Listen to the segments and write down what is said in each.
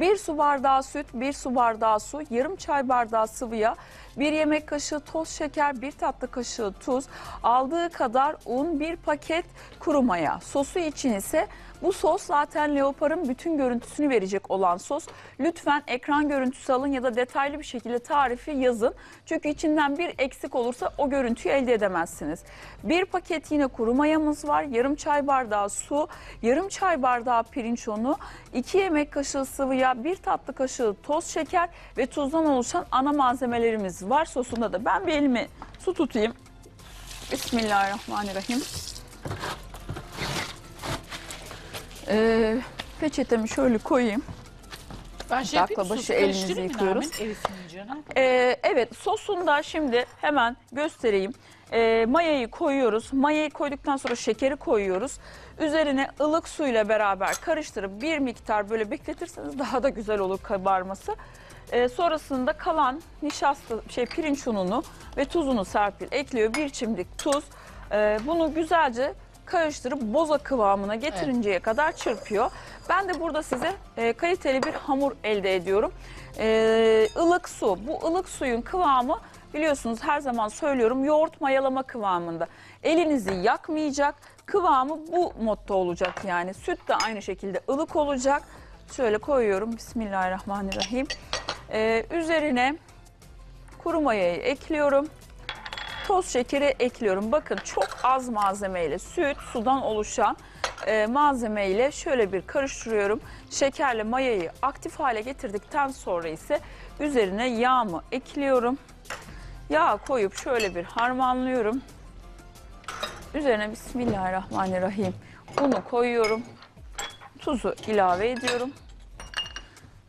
1 su bardağı süt, 1 su bardağı su, yarım çay bardağı sıvı yağ, 1 yemek kaşığı toz şeker, 1 tatlı kaşığı tuz, aldığı kadar un, 1 paket kuru maya. Sosu için ise bu sos zaten leoparın bütün görüntüsünü verecek olan sos. Lütfen ekran görüntüsü alın ya da detaylı bir şekilde tarifi yazın. Çünkü içinden bir eksik olursa o görüntüyü elde edemezsiniz. Bir paket yine kuru mayamız var. Yarım çay bardağı su, yarım çay bardağı pirinç unu, 2 yemek kaşığı sıvı yağ, 1 tatlı kaşığı toz şeker ve tuzdan oluşan ana malzemelerimiz var sosunda da. Ben bir elimi su tutayım. Bismillahirrahmanirrahim. Ee, peçetemi şöyle koyayım. Ben şey yapayım, şu elinizi karıştırayım mı yıkıyoruz. Nermin? Erisin canım. Ee, evet sosunda şimdi hemen göstereyim. Ee, mayayı koyuyoruz. Mayayı koyduktan sonra şekeri koyuyoruz. Üzerine ılık suyla beraber karıştırıp bir miktar böyle bekletirseniz daha da güzel olur kabarması. Ee, sonrasında kalan nişasta şey pirinç ununu ve tuzunu Serpil ekliyor. Bir çimdik tuz. Ee, bunu güzelce karıştırıp boza kıvamına getirinceye kadar çırpıyor. Ben de burada size e, kaliteli bir hamur elde ediyorum. Ee, ılık su. Bu ılık suyun kıvamı biliyorsunuz her zaman söylüyorum yoğurt mayalama kıvamında. Elinizi yakmayacak. Kıvamı bu modda olacak yani. Süt de aynı şekilde ılık olacak. Şöyle koyuyorum. Bismillahirrahmanirrahim. Ee, üzerine kuru mayayı ekliyorum. Toz şekeri ekliyorum. Bakın çok az malzemeyle süt, sudan oluşan e, malzemeyle şöyle bir karıştırıyorum. Şekerle mayayı aktif hale getirdikten sonra ise üzerine yağımı ekliyorum. Yağ koyup şöyle bir harmanlıyorum. Üzerine Bismillahirrahmanirrahim unu koyuyorum. Tuzu ilave ediyorum.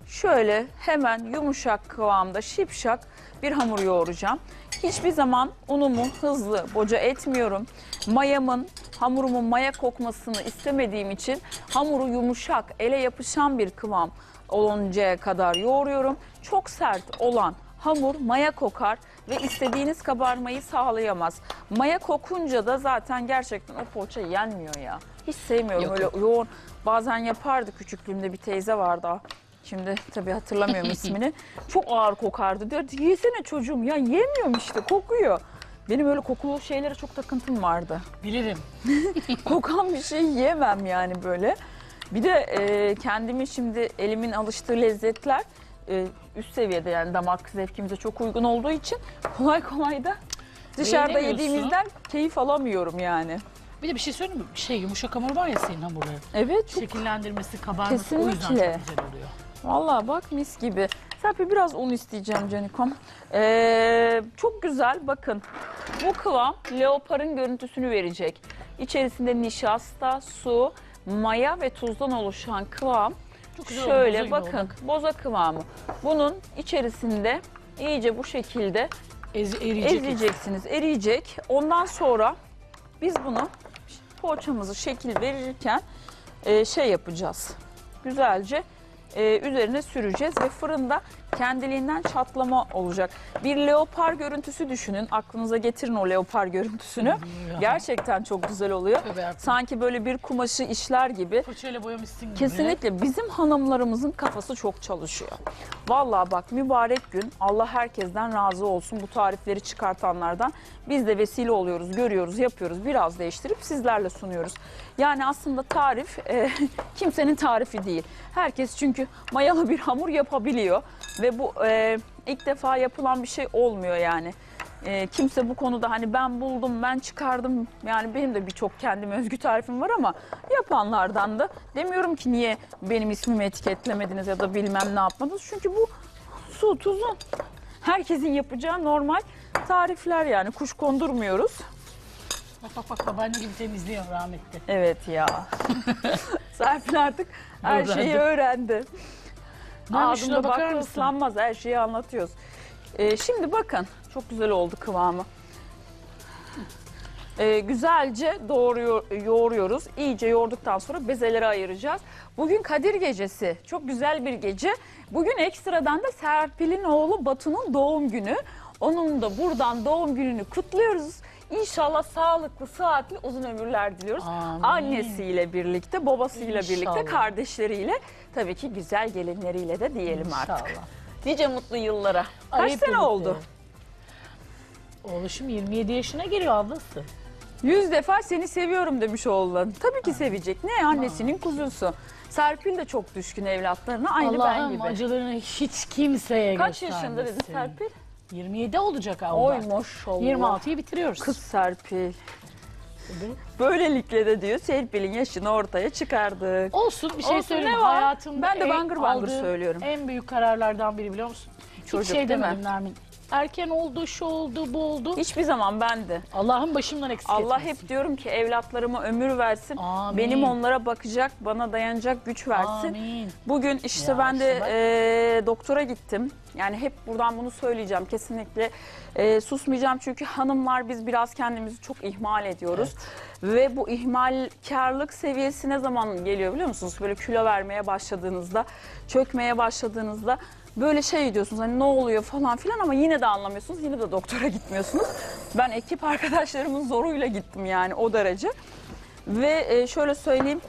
Şöyle hemen yumuşak kıvamda şipşak bir hamur yoğuracağım. Hiçbir zaman unumu hızlı boca etmiyorum. Mayamın, hamurumun maya kokmasını istemediğim için hamuru yumuşak, ele yapışan bir kıvam oluncaya kadar yoğuruyorum. Çok sert olan hamur maya kokar ve istediğiniz kabarmayı sağlayamaz. Maya kokunca da zaten gerçekten o poğaça yenmiyor ya. Hiç sevmiyorum Yok, öyle yok. yoğun. Bazen yapardı küçüklüğümde bir teyze vardı. Şimdi tabii hatırlamıyorum ismini. Çok ağır kokardı. Diyor yesene çocuğum ya yemiyorum işte kokuyor. Benim öyle kokulu şeylere çok takıntım vardı. Bilirim. Kokan bir şey yiyemem yani böyle. Bir de e, kendimi şimdi elimin alıştığı lezzetler e, üst seviyede yani damak zevkimize çok uygun olduğu için kolay kolay da dışarıda Beğenemiyorsun. yediğimizden keyif alamıyorum yani. Bir de bir şey söyleyeyim mi? Şey yumuşak hamur var ya senin hamurların. Evet çok Şekillendirmesi, kabarması o yüzden çok güzel oluyor. Vallahi bak mis gibi. Serpil biraz un isteyeceğim Canikom. Ee, çok güzel bakın. Bu kıvam leoparın görüntüsünü verecek. İçerisinde nişasta, su, maya ve tuzdan oluşan kıvam. Çok güzel oldu, Şöyle gibi bakın oldu. boza kıvamı. Bunun içerisinde iyice bu şekilde Ez, eriyecek. ezleyeceksiniz. Eriyecek. Ondan sonra biz bunu poğaçamızı şekil verirken e, şey yapacağız. Güzelce e, üzerine süreceğiz ve fırında kendiliğinden çatlama olacak. Bir leopar görüntüsü düşünün. Aklınıza getirin o leopar görüntüsünü. Gerçekten çok güzel oluyor. Tövbe yarabbim. Sanki böyle bir kumaşı işler gibi. Fırçayla boyamışsın gibi. Kesinlikle bizim hanımlarımızın kafası çok çalışıyor. Vallahi bak mübarek gün Allah herkesten razı olsun bu tarifleri çıkartanlardan. Biz de vesile oluyoruz, görüyoruz, yapıyoruz. Biraz değiştirip sizlerle sunuyoruz. Yani aslında tarif e, kimsenin tarifi değil. Herkes çünkü mayalı bir hamur yapabiliyor ve bu e, ilk defa yapılan bir şey olmuyor yani. E, kimse bu konuda hani ben buldum, ben çıkardım. Yani benim de birçok kendime özgü tarifim var ama yapanlardan da demiyorum ki niye benim ismimi etiketlemediniz ya da bilmem ne yapmadınız. Çünkü bu su, tuzu herkesin yapacağı normal tarifler yani kuş kondurmuyoruz. Bak bak bak babaanne gibi temizliyor rahmetli. Evet ya. Serpil artık her şeyi öğrendi. Nermin, şuna Ağzımda bakar mısın? ıslanmaz her şeyi anlatıyoruz. Ee, şimdi bakın çok güzel oldu kıvamı. Ee, güzelce doğruyor, yoğuruyoruz. İyice yoğurduktan sonra bezeleri ayıracağız. Bugün Kadir Gecesi. Çok güzel bir gece. Bugün ekstradan da Serpil'in oğlu Batu'nun doğum günü. Onun da buradan doğum gününü kutluyoruz. İnşallah sağlıklı, sıhhatli uzun ömürler diliyoruz. Amin. Annesiyle birlikte, babasıyla birlikte, İnşallah. kardeşleriyle, tabii ki güzel gelinleriyle de diyelim artık. İnşallah. Nice mutlu yıllara. Kaç hep sene birlikte. oldu? Oğluşum 27 yaşına geliyor ablası. Yüz defa seni seviyorum demiş oğlan. Tabii ki sevecek. Ne annesinin kuzusu. Serpil de çok düşkün evlatlarına aynı ben Allah'ım gibi. acılarını hiç kimseye Kaç yaşında dedi. Serpil? 27 olacak abla. Oy maşallah. 26'yı bitiriyoruz. Kız Serpil. Böylelikle de diyor Serpil'in yaşını ortaya çıkardık. Olsun bir şey Olsun, söyleyeyim. ne var? Hayatımda Ben de bangır bangır söylüyorum. En büyük kararlardan biri biliyor musun? Çocuk, Hiç şey demedim Nermin. Erken oldu, şu oldu, bu oldu. Hiçbir zaman ben de. Allah'ın başımdan eksik Allah etmesin. hep diyorum ki evlatlarıma ömür versin. Amin. Benim onlara bakacak, bana dayanacak güç versin. Amin. Bugün işte Ya ben de işte bak. e, doktora gittim. Yani hep buradan bunu söyleyeceğim kesinlikle. E, susmayacağım çünkü hanımlar biz biraz kendimizi çok ihmal ediyoruz. Ve bu ihmalkarlık seviyesi ne zaman geliyor biliyor musunuz? Böyle kilo vermeye başladığınızda, çökmeye başladığınızda böyle şey diyorsunuz hani ne oluyor falan filan ama yine de anlamıyorsunuz. Yine de doktora gitmiyorsunuz. Ben ekip arkadaşlarımın zoruyla gittim yani o derece. Ve e, şöyle söyleyeyim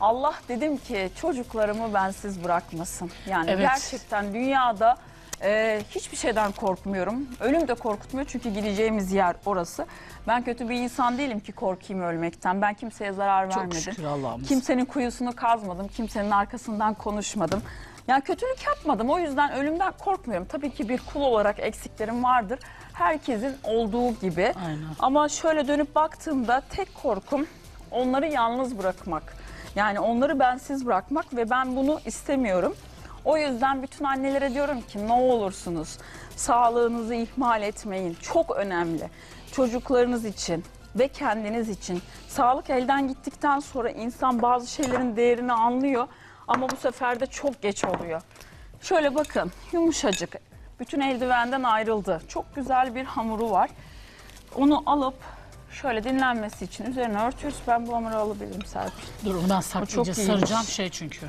Allah dedim ki çocuklarımı bensiz bırakmasın. Yani Evet. gerçekten dünyada e, hiçbir şeyden korkmuyorum. Ölüm de korkutmuyor çünkü gideceğimiz yer orası. Ben kötü bir insan değilim ki korkayım ölmekten. Ben kimseye zarar Çok vermedim. şükür Allah'ımız. Kimsenin kuyusunu kazmadım, kimsenin arkasından konuşmadım. Yani kötülük yapmadım. O yüzden ölümden korkmuyorum. Tabii ki bir kul olarak eksiklerim vardır. Herkesin olduğu gibi. Aynen. Ama şöyle dönüp baktığımda tek korkum onları yalnız bırakmak. Yani onları bensiz bırakmak ve ben bunu istemiyorum. O yüzden bütün annelere diyorum ki ne olursunuz sağlığınızı ihmal etmeyin. Çok önemli. Çocuklarınız için ve kendiniz için. Sağlık elden gittikten sonra insan bazı şeylerin değerini anlıyor ama bu sefer de çok geç oluyor. Şöyle bakın yumuşacık. Bütün eldivenden ayrıldı. Çok güzel bir hamuru var. Onu alıp şöyle dinlenmesi için üzerine örtüyoruz. Ben bu hamuru alabilirim Serpil. Dur ben saklayınca çok saracağım iyiymiş. şey çünkü.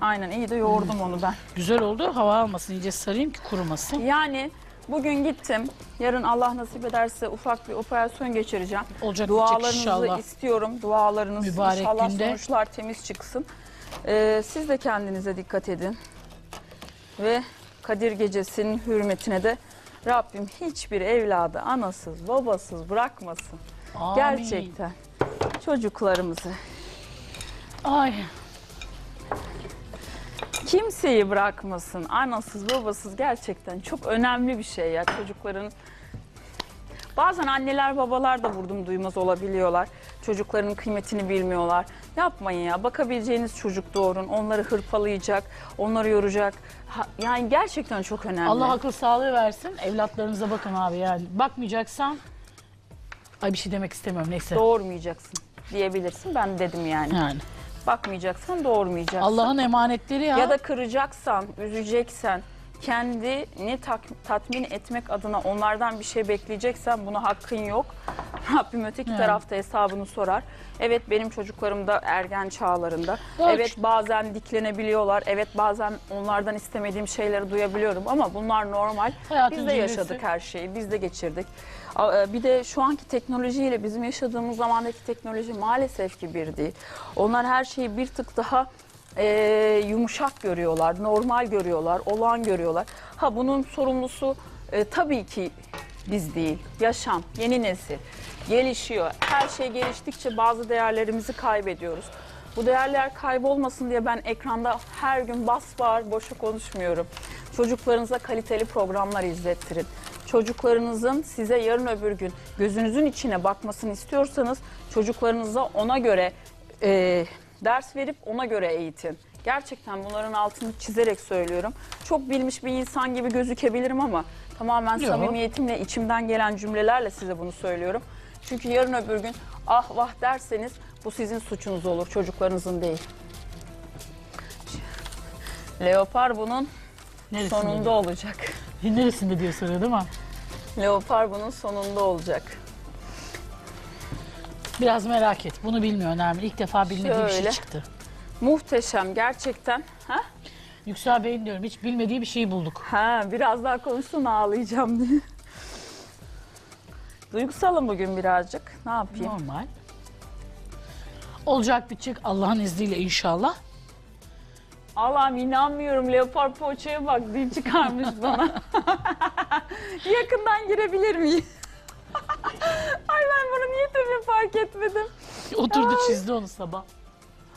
Aynen iyi de yoğurdum onu ben. Güzel oldu hava almasın iyice sarayım ki kurumasın. Yani bugün gittim. Yarın Allah nasip ederse ufak bir operasyon geçireceğim. Olacak bitecek Dualarınızı inşallah. istiyorum. Dualarınız Mübarek inşallah günde. sonuçlar temiz çıksın. Ee, siz de kendinize dikkat edin. Ve Kadir Gecesi'nin hürmetine de Rabbim hiçbir evladı anasız babasız bırakmasın. Amin. Gerçekten çocuklarımızı Ay kimseyi bırakmasın. Anasız babasız gerçekten çok önemli bir şey ya çocukların. Bazen anneler babalar da vurdum duymaz olabiliyorlar. Çocukların kıymetini bilmiyorlar. Yapmayın ya bakabileceğiniz çocuk doğurun. Onları hırpalayacak, onları yoracak. Ha- yani gerçekten çok önemli. Allah akıl sağlığı versin. Evlatlarınıza bakın abi yani. Bakmayacaksan Ay bir şey demek istemiyorum neyse. Doğurmayacaksın diyebilirsin. Ben dedim yani. Yani. Bakmayacaksan doğurmayacaksın. Allah'ın emanetleri ya. Ya da kıracaksan, üzeceksen, kendini tak- tatmin etmek adına onlardan bir şey bekleyeceksen buna hakkın yok. Rabbim öteki tarafta hesabını sorar. Evet benim çocuklarım da ergen çağlarında. Doğru. Evet bazen diklenebiliyorlar. Evet bazen onlardan istemediğim şeyleri duyabiliyorum ama bunlar normal. Hayatın Biz de cilvesi. yaşadık her şeyi. Biz de geçirdik. A- e, Bir de şu anki teknolojiyle bizim yaşadığımız zamandaki teknoloji maalesef ki bir değil. Onlar her şeyi bir tık daha e, yumuşak görüyorlar, normal görüyorlar, olağan görüyorlar. Ha bunun sorumlusu e, tabii ki biz değil, yaşam, yeni nesil gelişiyor. Her şey geliştikçe bazı değerlerimizi kaybediyoruz. Bu değerler kaybolmasın diye ben ekranda her gün bas bağır boşa konuşmuyorum. Çocuklarınıza kaliteli programlar izlettirin. Çocuklarınızın size yarın öbür gün gözünüzün içine bakmasını istiyorsanız çocuklarınıza ona göre e, ders verip ona göre eğitin. Gerçekten bunların altını çizerek söylüyorum. Çok bilmiş bir insan gibi gözükebilirim ama tamamen Yok. samimiyetimle içimden gelen cümlelerle size bunu söylüyorum. Çünkü yarın öbür gün ah vah derseniz bu sizin suçunuz olur çocuklarınızın değil. Leopar bunun Neresinde sonunda diyor? olacak. Neresinde diyor soruyor değil mi? Leopar bunun sonunda olacak. Biraz merak et. Bunu bilmiyor Nermin. İlk defa bilmediği bir şey çıktı. Muhteşem gerçekten. Ha? Yüksel Bey'in diyorum hiç bilmediği bir şeyi bulduk. Ha, biraz daha konuşsun ağlayacağım diye. Duygusalım bugün birazcık. Ne yapayım? Normal. Olacak bitecek Allah'ın izniyle inşallah. Allah'ım inanmıyorum. Leopar poğaçaya bak. Dil çıkarmış bana. Yakından girebilir miyim? Ay ben bunu niye tabii fark etmedim. Oturdu çizdi onu sabah.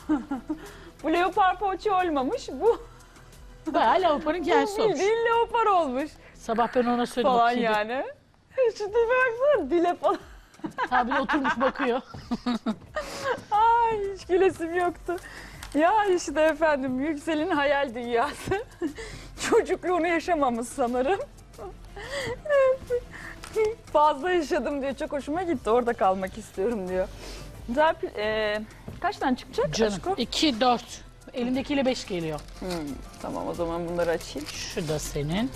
Bu leopar poğaça olmamış. Bu Bayağı leoparın kendisi olmuş. bildiğin leopar olmuş. Sabah ben ona söyledim. Falan bakayım. yani. Şu tipe baksana dile falan. Tabii oturmuş bakıyor. Ay hiç gülesim yoktu. Ya işte efendim Yüksel'in hayal dünyası. Çocukluğunu yaşamamış sanırım. Fazla yaşadım diyor. Çok hoşuma gitti. Orada kalmak istiyorum diyor. Serpil, e, kaç tane çıkacak Canım. aşko? 2, 4. Elimdekiyle 5 geliyor. Hmm, tamam o zaman bunları açayım. Şu da senin.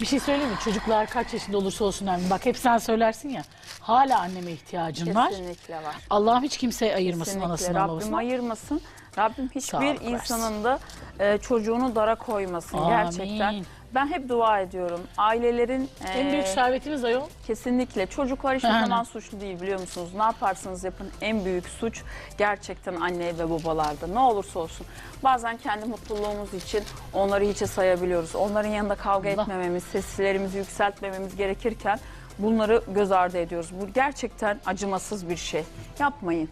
Bir şey söyleyeyim mi? Çocuklar kaç yaşında olursa olsunlar. Bak hep sen söylersin ya. Hala anneme ihtiyacın var. Kesinlikle var. Allah'ım hiç kimseye ayırmasın Kesinlikle. anasını Rabbim babasını. ayırmasın. Rabbim hiçbir Sağlık versin. insanın da e, çocuğunu dara koymasın Amin. gerçekten. Ben hep dua ediyorum. Ailelerin En büyük servetimiz ayol. Kesinlikle. Çocuklar hiçbir Aynen. zaman suçlu değil biliyor musunuz? Ne yaparsanız yapın en büyük suç gerçekten anne ve babalarda. Ne olursa olsun. Bazen kendi mutluluğumuz için onları hiçe sayabiliyoruz. Onların yanında kavga Allah. etmememiz, seslerimizi yükseltmememiz gerekirken bunları göz ardı ediyoruz. Bu gerçekten acımasız bir şey. Yapmayın.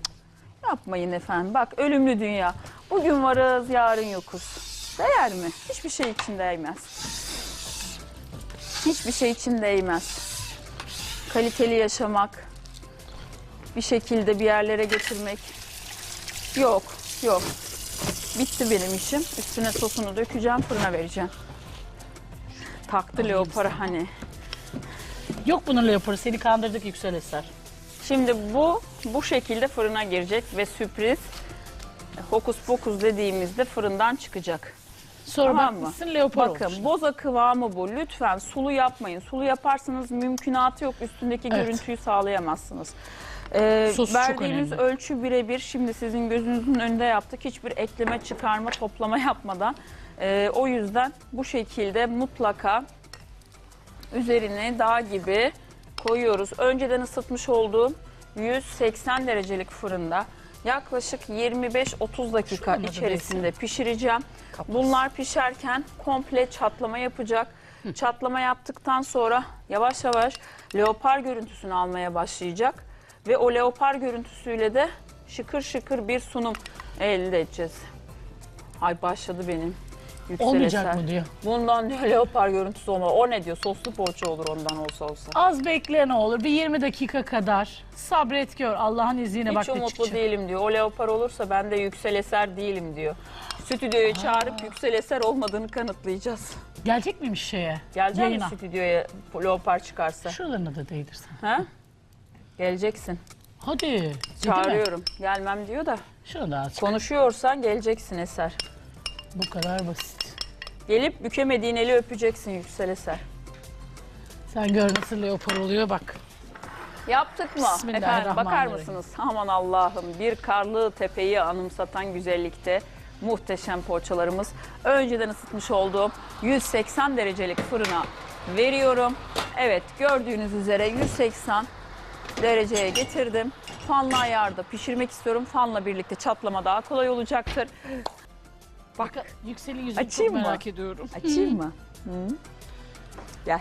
Yapmayın efendim. Bak ölümlü dünya. Bugün varız, yarın yokuz. Değer mi? Hiçbir şey için değmez. Hiçbir şey için değmez kaliteli yaşamak, bir şekilde bir yerlere getirmek. Yok, yok. Bitti benim işim. Üstüne sosunu dökeceğim, fırına vereceğim. Taktı Alayım leoparı sana. hani. Yok bunun leoparı. Seni kandırdık Yüksel Eser. Şimdi bu bu şekilde fırına girecek ve sürpriz hokus pokus dediğimizde fırından çıkacak. Sonra Tamam mı? bakmışsın leopar Bakın olmuş. boza kıvamı bu. Lütfen sulu yapmayın. Sulu yaparsanız mümkünatı yok. Üstündeki Evet. görüntüyü sağlayamazsınız. Ee, Sos çok verdiğimiz önemli. ölçü birebir. Şimdi sizin gözünüzün önünde yaptık. Hiçbir ekleme, çıkarma, toplama yapmadan. Ee, o yüzden bu şekilde mutlaka üzerine dağ gibi koyuyoruz. Önceden ısıtmış olduğum 180 derecelik fırında yaklaşık 25-30 dakika Şunun adı içerisinde pişireceğim. Bunlar pişerken komple çatlama yapacak. Çatlama yaptıktan sonra yavaş yavaş leopar görüntüsünü almaya başlayacak. Ve o leopar görüntüsüyle de şıkır şıkır bir sunum elde edeceğiz. Ay başladı benim. Yüksel Olmayacak eser. mı diyor. Bundan diyor leopar görüntüsü olmaz. O ne diyor? Soslu poğaça olur ondan olsa olsa. Az bekle ne olur. Bir 20 dakika kadar sabret gör. Allah'ın izniyle bak Hiç ne umutlu çıkacak. değilim diyor. O leopar olursa ben de yüksel eser değilim diyor. Stüdyoya çağırıp yüksel eser olmadığını kanıtlayacağız. Gelecek miymiş şeye? Gelecek Yayına. misin stüdyoya leopar çıkarsa? Şuralarına da değdirsen. Ha? Geleceksin. Hadi. Dedi mi? Çağırıyorum. Gelmem diyor da. Şunu da azıcık. Konuşuyorsan geleceksin Eser. Bu kadar basit. Gelip bükemediğin eli öpeceksin yüksel Eser. Sen gör nasıl leopar oluyor bak. Yaptık mı? Efendim bakar mısınız? Aman Allah'ım bir karlı tepeyi anımsatan güzellikte muhteşem poğaçalarımız. Önceden ısıtmış olduğum 180 derecelik fırına veriyorum. Evet gördüğünüz üzere 180 dereceye getirdim. Fanlı ayarda pişirmek istiyorum. Fanla birlikte çatlama daha kolay olacaktır. Bak Yüksel'in yüzünü Açayım çok mı? merak ediyorum. Açayım mı? Hı. Gel.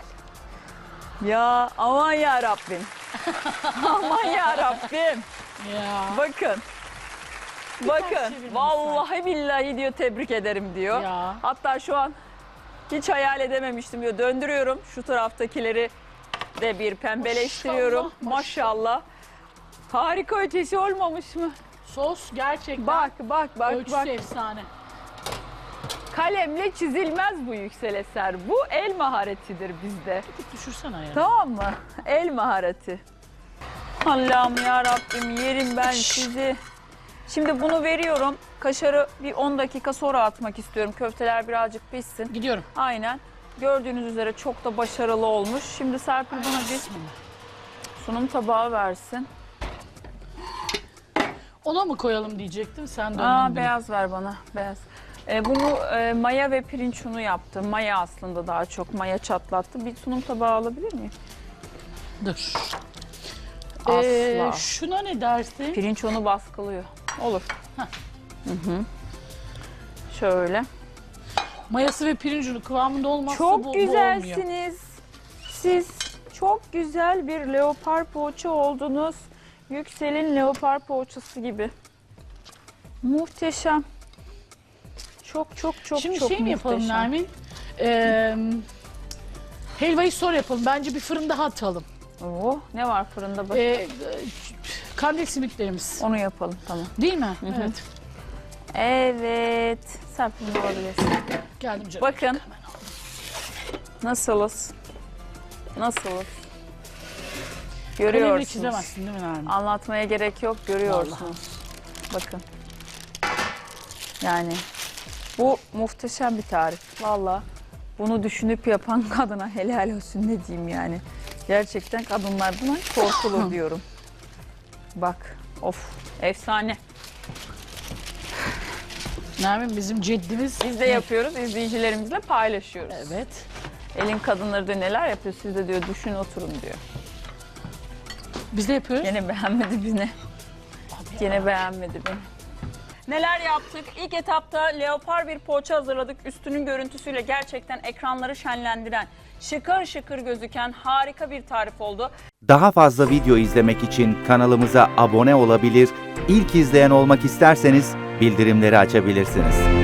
Ya aman ya Rabbim. aman ya Rabbim. Ya. Bakın. Bakın. çevirmişsin. Vallahi billahi diyor tebrik ederim diyor. Ya. Hatta şu an hiç hayal edememiştim diyor. Döndürüyorum şu taraftakileri de bir pembeleştiriyorum. Maşallah, Maşallah. Harika ötesi olmamış mı? Sos gerçekten Bak bak bak ölçüsü bak. efsane. Kalemle çizilmez bu yüksel eser. Bu el maharetidir bizde. Bir düşürsene ya. Tamam mı? El mahareti. Allah'ım ya Rabbim yerim ben sizi. Şimdi bunu veriyorum. Kaşarı bir 10 dakika sonra atmak istiyorum. Köfteler birazcık pişsin. Gidiyorum. Aynen. Gördüğünüz üzere çok da başarılı olmuş. Şimdi Serpil bana bir sunum tabağı versin. Ona mı koyalım diyecektim sen döndün. Aa, beyaz ver bana. Beyaz. Ee, bunu e, maya ve pirinç unu yaptım. Maya aslında daha çok. Maya çatlattı. Bir sunum tabağı alabilir miyim? Dur. Asla. Ee, şuna ne dersin? Pirinç onu baskılıyor. Olur. Hı hı. Şöyle. Mayası ve pirinç unu kıvamında olmazsa bu, Çok bu olmuyor. güzelsiniz. Siz çok güzel bir leopar poğaça oldunuz. Yüksel'in leopar poğaçası gibi. Muhteşem. Çok çok çok Şimdi çok şey mi yapalım muhteşem. Nermin? Ee, helvayı sonra yapalım. Bence bir fırın daha atalım. Oo, ne var fırında bak. Ee, kandil simitlerimiz. Onu yapalım tamam. Değil mi? Evet. Evet. Serpil olabilirsin. Geldim canım. Bakın. Nasılız? Nasılız? Kalemle Görüyorsunuz. çizemezsin değil mi Nermin? Anlatmaya gerek yok. Görüyorsunuz. Bakın. Yani bu muhteşem bir tarif. Valla bunu düşünüp yapan kadına helal olsun ne diyeyim yani. Gerçekten kadınlar buna korkulur diyorum. Bak of efsane. Nermin bizim ceddimiz. Biz de yapıyoruz izleyicilerimizle paylaşıyoruz. Evet. Elin kadınları da neler yapıyor siz de diyor düşün oturun diyor. Biz de yapıyoruz. Gene beğenmedi beni. Gene beğenmedi beni. Neler yaptık? İlk etapta leopar bir poğaça hazırladık. Üstünün görüntüsüyle gerçekten ekranları şenlendiren, şıkır şıkır gözüken harika bir tarif oldu. Daha fazla video izlemek için kanalımıza abone olabilir, ilk izleyen olmak isterseniz bildirimleri açabilirsiniz.